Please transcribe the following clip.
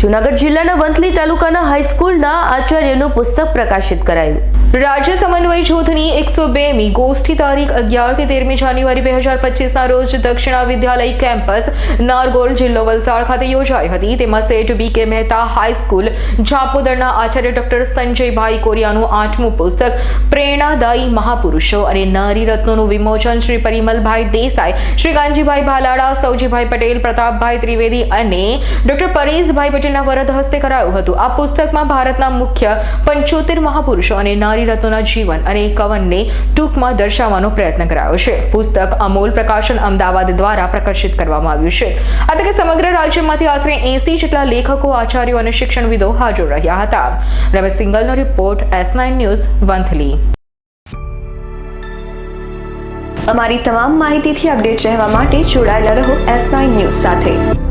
જૂનાગઢ જિલ્લાના વંથલી તાલુકાના હાઈસ્કૂલના આચાર્યનું પુસ્તક પ્રકાશિત કરાયું. રાજ્ય સમન્વય જૂથની એકસો બેમી ગોષ્ઠી તારીખ અગિયારથી તેરમી જાન્યુઆરી બે હજાર પચીસના રોજ દક્ષિણા વિદ્યાલય કેમ્પસ નારગોલ જિલ્લો વલસાડ ખાતે યોજાઈ હતી. તેમાં સેઠ બી કે મહેતા હાઈસ્કૂલ જાપોદરના આચાર્ય ડોક્ટર સંજયભાઈ કોરિયાનું આઠમું પુસ્તક, પ્રેરણાદાયી મહાપુરુષો અને નારી રત્નોનું વિમોચન શ્રી પરિમલભાઈ દેસાઈ, શ્રી કાંજીભાઈ ભાલાડા, સૌજીભાઈ પટેલ, પ્રતાપભાઈ ત્રિવેદી અને ડોક્ટર પરેશભાઈ પટેલના વરદ હસ્તે કરાયું હતું. આ પુસ્તકમાં ભારતના મુખ્ય પંચોતેર મહાપુરુષો અને નારી રત્નોના જીવન અને કવનને ટૂંકમાં દર્શાવવાનો પ્રયત્ન કરાયો છે. પુસ્તક અમોલ પ્રકાશન અમદાવાદ દ્વારા પ્રકાશિત કરવામાં આવ્યું છે. આ સમગ્ર રાજ્યમાંથી આશરે એસી જેટલા લેખકો, આચાર્યો અને શિક્ષણવિદો હાજર રહ્યા હતા. Ramesh સિંગલનો report S nine news, Vanthali. અમારી તમામ માહિતીથી અપડેટ રહેવા માટે જોડાયેલા રહો એસ નાઇન ન્યૂઝ સાથે.